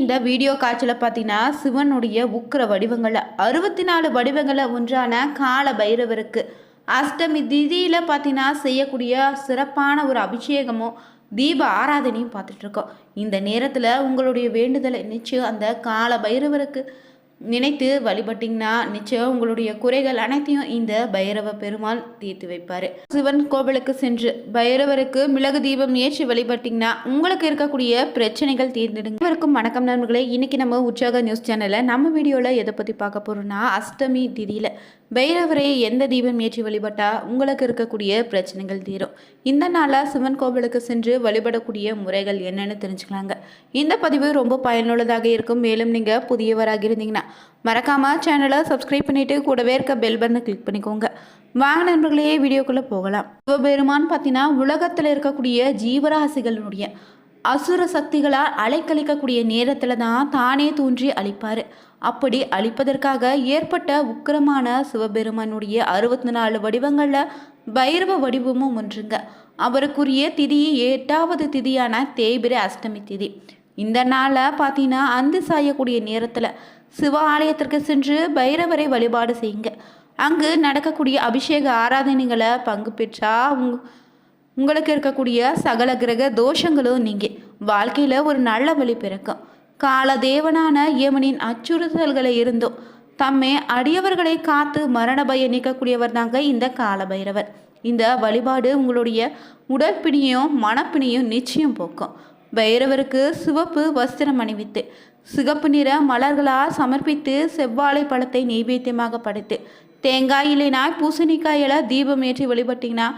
இந்த வீடியோ காட்சியில் பார்த்தீங்கன்னா சிவனுடைய உக்கிர வடிவங்களை அறுபத்தி நாலு வடிவங்களை ஒன்றான கால பைரவருக்கு அஷ்டமி திதியில் பார்த்தீங்கன்னா செய்யக்கூடிய சிறப்பான ஒரு அபிஷேகமும் தீப ஆராதனையும் பார்த்துட்ருக்கோம் இந்த நேரத்தில் உங்களுடைய வேண்டுதலை நிச்சயம் அந்த கால பைரவருக்கு நினைத்து வழிபட்டிங்கன்னா நிச்சயம் உங்களுடைய குறைகள் அனைத்தையும் இந்த பைரவ பெருமாள் தீர்த்து வைப்பார். சிவன் கோவிலுக்கு சென்று பைரவருக்கு மிளகு தீபம் ஏற்றி வழிபட்டிங்கன்னா உங்களுக்கு இருக்கக்கூடிய பிரச்சனைகள் தீர்ந்துடுங்க. இருக்கும் வணக்கம் நண்பர்களே. இன்னைக்கு நம்ம உற்சாக நியூஸ் சேனலில் நம்ம வீடியோவில் எதை பற்றி பார்க்க போகிறோம்னா அஷ்டமி திதியில் பைரவரை எந்த தீபம் ஏற்றி வழிபட்டால் உங்களுக்கு இருக்கக்கூடிய பிரச்சனைகள் தீரும். இந்த நாளாக சிவன் கோவிலுக்கு சென்று வழிபடக்கூடிய முறைகள் என்னன்னு தெரிஞ்சுக்கலாங்க. இந்த பதிவு ரொம்ப பயனுள்ளதாக இருக்கும். மேலும் நீங்கள் புதியவராக இருந்தீங்கன்னா மறக்காமல் சேனலை சப்ஸ்கிரைப் பண்ணிவிட்டு கூடவே இருக்க பெல் பட்டனை கிளிக் பண்ணிக்கோங்க. வாங்க நண்பர்களே வீடியோக்குள்ளே போகலாம். சிவபெருமான் பார்த்தீங்கன்னா உலகத்தில் இருக்கக்கூடிய ஜீவராசிகளுடைய அசுர சக்திகளால் அலைக்கழிக்கக்கூடிய நேரத்தில் தான் தானே தோன்றி அழிப்பார். அப்படி அழிப்பதற்காக ஏற்பட்ட உக்கிரமான சிவபெருமானுடைய அறுபத்தி நாலு வடிவங்களில் பைரவ வடிவமும் ஒன்றுங்க. அவருக்குரிய திதி எட்டாவது திதியான தேய்பிரை அஷ்டமி திதி. இந்த நாளில் பார்த்தீங்கன்னா அந்து சாயக்கூடிய நேரத்தில் சிவ ஆலயத்திற்கு சென்று பைரவரை வழிபாடு செய்யுங்க. அங்கு நடக்கக்கூடிய அபிஷேக ஆராதனைகளை பங்கு பெற்றா உங் உங்களுக்கு இருக்கக்கூடிய சகல கிரக தோஷங்களும் நீங்கள் வாழ்க்கையில் ஒரு நல்ல வழி பிறக்கும். காலதேவனான யமனின் அச்சுறுத்தல்களை இருந்தும் தம்மை அடியவர்களை காத்து மரண பய நீக்கக்கூடியவர் தாங்க இந்த காலபைரவர் இந்த வழிபாடு உங்களுடைய உடற்பிணியும் மனப்பிணியும் நிச்சயம் போக்கும். பைரவருக்கு சிவப்பு வஸ்திரம் அணிவித்து சிகப்பு நிற மலர்களால் சமர்ப்பித்து செவ்வாழை பழத்தை நெய்வேத்தியமாக படைத்து தேங்காய் இல்லைனா பூசணிக்காயில தீபம் ஏற்றி வழிபட்டிங்கன்னா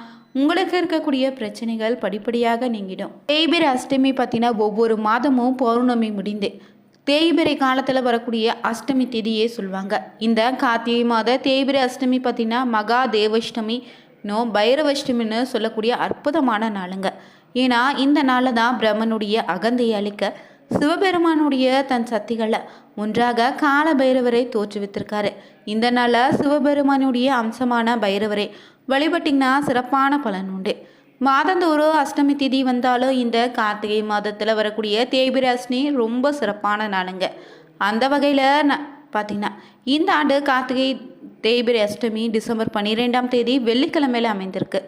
உங்களுக்கு இருக்கக்கூடிய பிரச்சனைகள் படிப்படியாக நீங்கிடும். தேய்பிரை அஷ்டமி பார்த்தீங்கன்னா ஒவ்வொரு மாதமும் பௌர்ணமி முடிந்து தேய்பிரை காலத்தில் வரக்கூடிய அஷ்டமி திதியே சொல்லுவாங்க இந்த கார்த்திகை மாத தேய்பிரை அஷ்டமி பார்த்தீங்கன்னா மகா தேவஷ்டமி இன்னும் பைரவஷ்டமின்னு சொல்லக்கூடிய அற்புதமான நாளுங்க. ஏன்னா இந்த நாளில் தான் பிரம்மனுடைய அகந்தையை அளிக்க சிவபெருமானுடைய தன் சக்திகளை ஒன்றாக கால பைரவரை தோற்றுவித்திருக்காரு. இந்த நாளில் சிவபெருமானுடைய அம்சமான பைரவரை வழிபட்டிங்கன்னா சிறப்பான பலன் உண்டு. மாதந்தோறும் அஷ்டமி திதி வந்தாலும் இந்த கார்த்திகை மாதத்தில் வரக்கூடிய தேய்பிராசினி அஷ்டமி ரொம்ப சிறப்பான நாளுங்க. அந்த வகையில் ந பார்த்தீங்கன்னா இந்த ஆண்டு கார்த்திகை தேய்பிரை அஷ்டமி டிசம்பர் பன்னிரெண்டாம் தேதி வெள்ளிக்கிழமையில் அமைந்திருக்கு.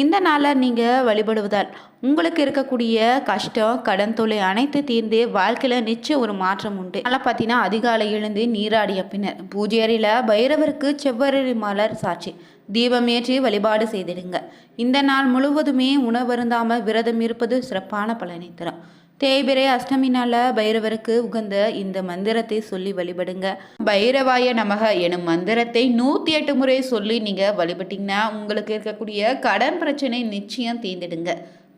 இந்த நாளில் நீங்கள் வழிபடுவதால் உங்களுக்கு இருக்கக்கூடிய கஷ்டம் கடன் தொல்லை அனைத்து தீர்ந்து வாழ்க்கையில் நிச்சயம் ஒரு மாற்றம் உண்டு. அதனால் பார்த்தீங்கன்னா அதிகாலை எழுந்து நீராடிய பின்னர் பூஜை அறையில் பைரவருக்கு செவ்வரளி மலர் சாட்சி தீபம் ஏற்றி வழிபாடு செய்திடுங்க. இந்த நாள் முழுவதுமே உணவருந்தாமல் விரதம் இருப்பது சிறப்பான பலனை தரும். தேய்பிரை அஷ்டமி நாளில் பைரவருக்கு உகந்த இந்த மந்திரத்தை சொல்லி வழிபடுங்க. பைரவாய நமக எனும் மந்திரத்தை நூற்றி எட்டு முறை சொல்லி நீங்கள் வழிபட்டிங்கன்னா உங்களுக்கு இருக்கக்கூடிய கடன் பிரச்சனை நிச்சயம் தீர்ந்துடுங்க.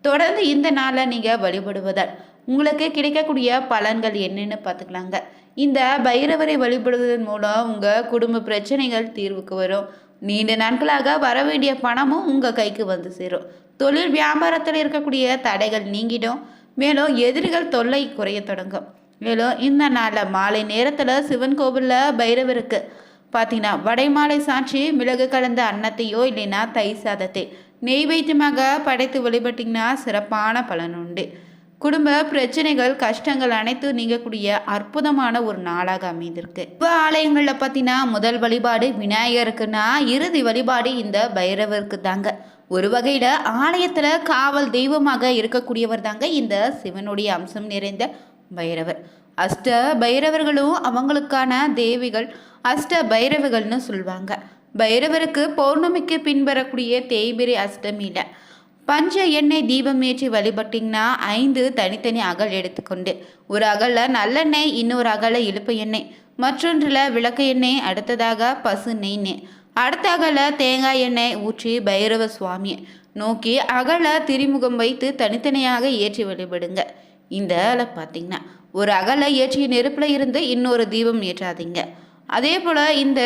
தொடர்ந்து இந்த நாளில் நீங்கள் வழிபடுவதால் உங்களுக்கு கிடைக்கக்கூடிய பலன்கள் என்னென்னு பார்த்துக்கலாங்க. இந்த பைரவரை வழிபடுவதன் மூலம் உங்கள் குடும்ப பிரச்சனைகள் தீர்வுக்கு வரும். நீண்ட நாட்களாக வர வேண்டிய பணமும் உங்கள் கைக்கு வந்து சேரும். தொழில் வியாபாரத்தில் இருக்கக்கூடிய தடைகள் நீங்கிடும். மேலும் எதிரிகள் தொல்லை குறைய தொடங்கும். மேலும் இந்த நாளில் மாலை நேரத்தில் சிவன் கோவிலில் பைரவருக்கு பார்த்தீங்கன்னா வடைமாலை சாட்சி மிளகு கலந்த அன்னத்தையோ இல்லைன்னா தை சாதத்தை நெய்வேத்தியமாக படைத்து வழிபட்டிங்கன்னா சிறப்பான பலன் உண்டு. குடும்ப பிரச்சனைகள் கஷ்டங்கள் அனைத்தும் நீங்கக்கூடிய அற்புதமான ஒரு நாளாக அமைந்திருக்கு. இப்போ ஆலயங்களில் பார்த்தீங்கன்னா முதல் வழிபாடு விநாயகருக்குன்னா இறுதி வழிபாடு இந்த பைரவருக்கு தாங்க. ஒரு வகையில் ஆலயத்தில் காவல் தெய்வமாக இருக்கக்கூடியவர் தாங்க இந்த சிவனுடைய அம்சம் நிறைந்த பைரவர். அஷ்ட பைரவர்களும் அவங்களுக்கான தேவிகள். அஷ்ட பைரவர்கள்னு சொல்லுவாங்க பைரவருக்கு பௌர்ணமிக்கு பின்பறக்கூடிய தேய்பிரி அஷ்டமியில் பஞ்ச எண்ணெய் தீபம் ஏற்றி வழிபட்டிங்கன்னா ஐந்து தனித்தனி அகல் எடுத்துக்கொண்டு ஒரு அகலில் நல்லெண்ணெய் இன்னொரு அகல இழுப்பு எண்ணெய் மற்றொன்றில் விளக்கு எண்ணெய் அடுத்ததாக பசு நெய் அடுத்த அகல தேங்காய் எண்ணெய் ஊற்றி பைரவ சுவாமியை நோக்கி அகல திரிமுகம் வைத்து தனித்தனியாக ஏற்றி வழிபடுங்க. இந்த பார்த்தீங்கன்னா ஒரு அகலை ஏற்றிய நெருப்பில் இருந்து இன்னொரு தீபம் ஏற்றாதீங்க. அதே போல் இந்த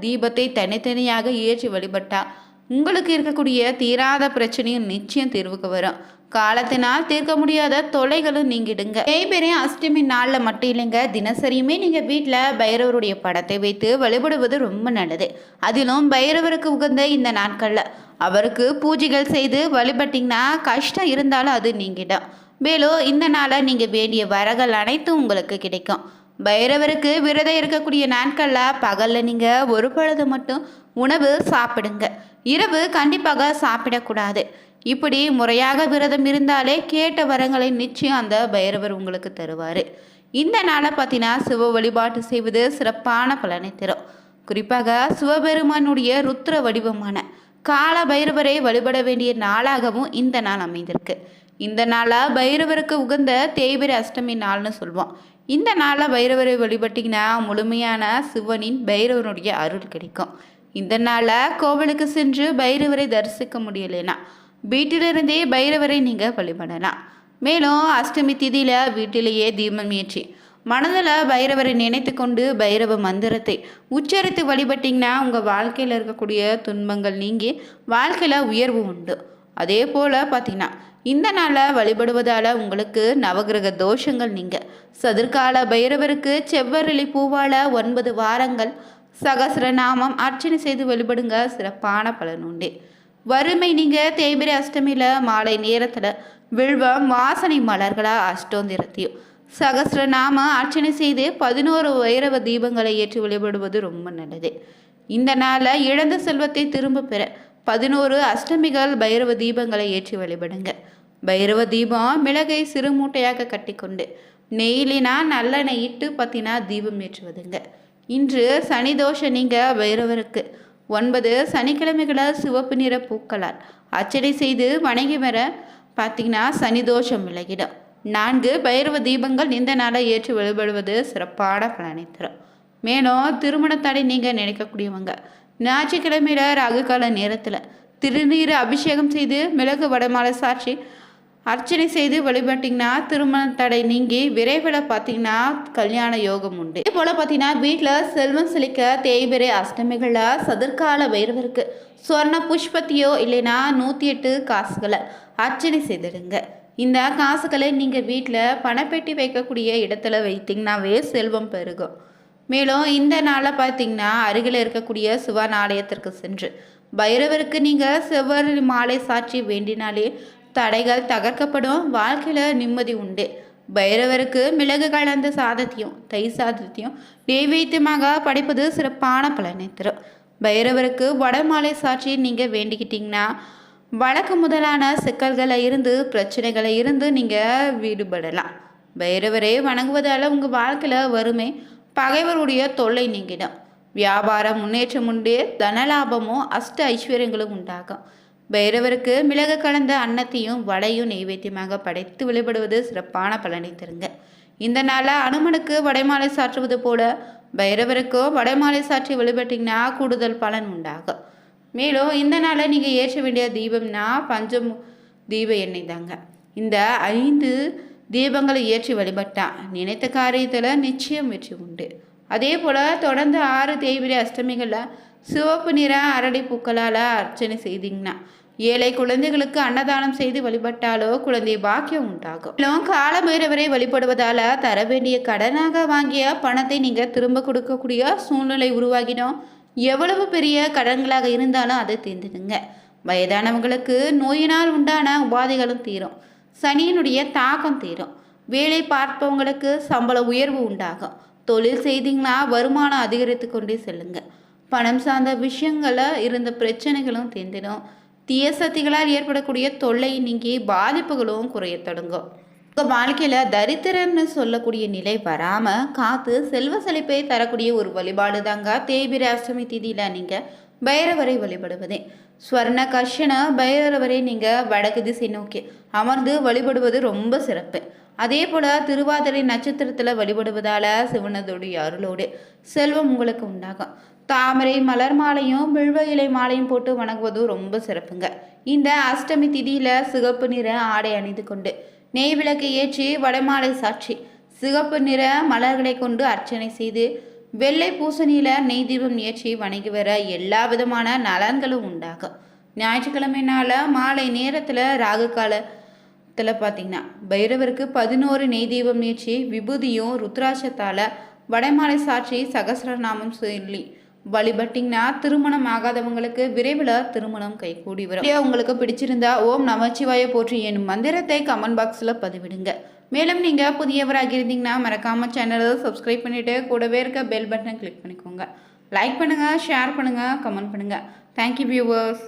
தீபத்தை தனித்தனியாக ஏற்றி வழிபட்டால் உங்களுக்கு இருக்கக்கூடிய தீராத பிரச்சனையும் நிச்சயம் தீர்வுக்கு வரும். காலத்தினால் தீர்க்க முடியாத தொலைகளும் நீங்கிடுங்க. தேய்பிரை அஷ்டமி நாளில் மட்டும் இல்லைங்க. தினசரியுமே நீங்கள் வீட்டில் பைரவருடைய படத்தை வைத்து வழிபடுவது ரொம்ப நல்லது. அதிலும் பைரவருக்கு உகந்த இந்த நாட்களில் அவருக்கு பூஜைகள் செய்து வழிபட்டிங்கன்னா கஷ்டம் இருந்தாலும் அது நீங்கிடும். மேலும் இந்த நாளை நீங்கள் வேண்டிய வரகள் அனைத்தும் உங்களுக்கு கிடைக்கும். பைரவருக்கு விரதம் இருக்கக்கூடிய நாட்களில் பகலில் நீங்கள் ஒரு பொழுது மட்டும் உணவு சாப்பிடுங்க. இரவு கண்டிப்பாக சாப்பிடக்கூடாது. இப்படி முறையாக விரதம் இருந்தாலே கேட்ட வரங்களை நிச்சயம் அந்த பைரவர் உங்களுக்கு தருவார். இந்த நாளை பார்த்தீங்கன்னா சிவ வழிபாட்டு செய்வது சிறப்பான பலனை தரும். குறிப்பாக சிவபெருமானுடைய ருத்ர வடிவமான கால பைரவரை வழிபட வேண்டிய நாளாகவும் இந்த நாள் அமைந்திருக்கு. இந்த நாளாக பைரவருக்கு உகந்த தேய்பிரை அஷ்டமி நாள்னு சொல்லுவோம் இந்த நாளில் பைரவரை வழிபட்டிங்கன்னா முழுமையான சிவனின் பைரவனுடைய அருள் கிடைக்கும். இந்த நாளில் கோவிலுக்கு சென்று பைரவரை தரிசிக்க முடியலைன்னா வீட்டிலிருந்தே பைரவரை நீங்கள் வழிபடலாம் மேலும் அஷ்டமி திதியில் வீட்டிலேயே தீபம் ஏற்றி மனதில் பைரவரை நினைத்து கொண்டு பைரவ மந்திரத்தை உச்சரித்து வழிபட்டிங்கன்னா உங்கள் வாழ்க்கையில் இருக்கக்கூடிய துன்பங்கள் நீங்கி வாழ்க்கையில் உயர்வு உண்டு. அதே போல் பார்த்தீங்கன்னா இந்த நாளில் வழிபடுவதால் உங்களுக்கு நவகிரக தோஷங்கள் நீங்க. சதுர்கால பைரவருக்கு செவ்வரளி பூவால ஒன்பது வாரங்கள் சகசிரநாமம் அர்ச்சனை செய்து வழிபடுங்க. சிறப்பான பலன் உண்டு. வறுமை நீங்கள் தேய்பிரை அஷ்டமியில் மாலை நேரத்தில் வில்வம் வாசனை மலர்களாக அஷ்டோந்திரத்தையும் சகசிரநாம அர்ச்சனை செய்து பதினோரு வைரவ தீபங்களை ஏற்றி வழிபடுவது ரொம்ப நல்லது. இந்த நாளில் இழந்த செல்வத்தை திரும்ப பெற பதினோரு அஷ்டமிகள் பைரவ தீபங்களை ஏற்றி வழிபடுங்க. பைரவ தீபம் மிளகை சிறு மூட்டையாக கட்டிக்கொண்டு நெய்லினா நல்லெண்ணெய் இட்டு பத்தினா தீபம் ஏற்றுவதுங்க. இன்று சனி தோஷம் நீங்க பைரவருக்கு ஒன்பது சனிக்கிழமைகளை சிவப்பு நிற பூக்களால். அச்சடி செய்து வணங்கி வர பார்த்தீங்கன்னா சனி தோஷம் விலகிடும். நான்கு பைரவ தீபங்கள் இந்த நாளை ஏற்றி வழிபடுவது சிறப்பான பலனை தரும். மேலும் திருமண தடை நீங்கள் நினைக்கக்கூடியவங்க. ஞாயிற்றுக்கிழமையில ராகுகால நேரத்தில் திருநீர் அபிஷேகம் செய்து மிளகு வடமாலை சாட்சி அர்ச்சனை செய்து வழிபட்டிங்கன்னா திருமண தடை நீங்கி விரைவில் பார்த்தீங்கன்னா கல்யாண யோகம் உண்டு. இதே போல் பார்த்தீங்கன்னா வீட்டில் செல்வம் செழிக்க தேய்பிரை அஷ்டமிகளில் சதுர்கால வைரவருக்கு சொர்ண புஷ்பத்தையோ இல்லைன்னா நூற்றி எட்டு காசுகளை அர்ச்சனை செய்திடுங்க. இந்த காசுகளை நீங்கள் வீட்டில் பணப்பெட்டி வைக்கக்கூடிய இடத்துல வைத்தீங்கன்னாவே செல்வம் பெருகும். மேலும் இந்த நாளில் பார்த்தீங்கன்னா அருகில் இருக்கக்கூடிய சிவன் ஆலயத்திற்கு சென்று பைரவருக்கு நீங்கள் செவ்வரி மாலை சாட்சி வேண்டினாலே தடைகள் தகர்க்கப்படும் வாழ்க்கையில் நிம்மதி உண்டு. பைரவருக்கு மிளகு கலந்த சாதத்தையும் தை சாதத்தையும் நெய்வேத்தியமாக படைப்பது சிறப்பான பலனை தரும். பைரவருக்கு வடமாலை சாட்சி நீங்கள் வேண்டிக்கிட்டிங்கன்னா வழக்கு முதலான சிக்கல்களை இருந்து பிரச்சனைகளை இருந்து நீங்கள் விடுபடலாம். பைரவரை வணங்குவதால் உங்கள் வாழ்க்கையில் வறுமை பகைவருடைய தொல்லை நீங்கிடும். வியாபார முன்னேற்றம் உண்டு தனலாபமும் அஷ்ட ஐஸ்வர்யங்களும் உண்டாகும். பைரவருக்கு மிளகு கலந்த அன்னத்தையும் வடையும் நெய்வேத்தியமாக படைத்து வழிபடுவது சிறப்பான பலனை தருங்க. இந்த நாளில் அனுமனுக்கு வடைமாலை சாற்றுவது போல பைரவருக்கோ வடைமாலை சாற்றி வழிபட்டிங்கன்னா கூடுதல் பலன் உண்டாகும். மேலும் இந்த நாளில் நீங்கள் ஏற்ற வேண்டிய தீபம்னா பஞ்சம் தீப எண்ணெய் தாங்க. இந்த ஐந்து தீபங்களை ஏற்றி வழிபட்டான் நினைத்த காரியத்தில் நிச்சயம் வெற்றி உண்டு. அதே போல் தொடர்ந்து ஆறு தேய்பிரை அஷ்டமிகளில் சிவப்பு நிற அரளி பூக்களால் அர்ச்சனை செய்தீங்கன்னா ஏழை குழந்தைகளுக்கு அன்னதானம் செய்து வழிபட்டாலோ குழந்தை பாக்கியம் உண்டாகும். மேலும் காலபைரவரை வழிபடுவதால தர வேண்டிய கடனாக வாங்கிய பணத்தை நீங்க திரும்ப கொடுக்கக்கூடிய சூழ்நிலை உருவாகிடும் எவ்வளவு பெரிய கடன்களாக இருந்தாலும் அதை தீர்ந்துடுங்க. வயதானவங்களுக்கு நோயினால் உண்டான உபாதைகளும் தீரும். சனியினுடைய தாக்கம் தீரும். வேலை பார்ப்பவங்களுக்கு சம்பள உயர்வு உண்டாகும். தொழில் செய்தீங்கன்னா வருமானம் அதிகரித்து கொண்டே செல்லுங்க. பணம் சார்ந்த விஷயங்களில் இருந்த பிரச்சனைகளும் தீர்ந்திடும். தீய சக்திகளால் ஏற்படக்கூடிய தொல்லை நீங்கி பாதிப்புகளும் குறைய தொடங்கும். உங்கள் வாழ்க்கையில் தரித்திரன்னு சொல்லக்கூடிய நிலை வராமல் காத்து செல்வ செழிப்பை தரக்கூடிய ஒரு வழிபாடு தாங்க தேய்பிர அஷ்டமி திதியில் நீங்கள் பைரவரை வழிபடுவதே. ஸ்வர்ண கர்ஷண பைரவரை நீங்கள் வடக்கு திசை நோக்கி அமர்ந்து வழிபடுவது ரொம்ப சிறப்பு. அதே போல் திருவாதிரை நட்சத்திரத்தில் வழிபடுவதால் சிவனதோடைய அருளோடு செல்வம் உங்களுக்கு உண்டாகும். தாமரை மலர் மாலையும் வில்வ இலை மாலையும் போட்டு வணங்குவதும் ரொம்ப சிறப்புங்க. இந்த அஷ்டமி திதியில் சிகப்பு நிற ஆடை அணிந்து கொண்டு நெய் விளக்கு ஏற்றி வடமாலை சாட்சி சிகப்பு நிற மலர்களை கொண்டு அர்ச்சனை செய்து வெள்ளை பூசணியில் நெய் தீபம் ஏற்றி வணங்கி வர எல்லா விதமான நலன்களும் உண்டாகும். ஞாயிற்றுக்கிழமை நாள் மாலை நேரத்தில் ராகு காலத்தில் பார்த்திங்கன்னா பைரவருக்கு பதினோரு நெய் தீபம் ஏற்றி விபூதியும் ருத்ராட்சத்தால் வடமாலை சாட்சி சகசரநாமம் சொல்லி வழிபட்டிங்கன்னா திருமணம் ஆகாதவங்களுக்கு விரைவில் திருமணம் கைகூடி வரும். உங்களுக்கு பிடிச்சிருந்தா ஓம் நமச்சிவாய போற்றி எனும் மந்திரத்தை கமெண்ட் பாக்ஸில் பதிவிடுங்க. மேலும் நீங்கள் புதியவராக இருந்தீங்கன்னா மறக்காமல் சேனலை சப்ஸ்கிரைப் பண்ணிவிட்டு கூடவே இருக்க பெல் பட்டனை கிளிக் பண்ணிக்கோங்க. லைக் பண்ணுங்கள் ஷேர் பண்ணுங்கள் கமெண்ட் பண்ணுங்கள் தேங்க்யூ வியூவர்ஸ்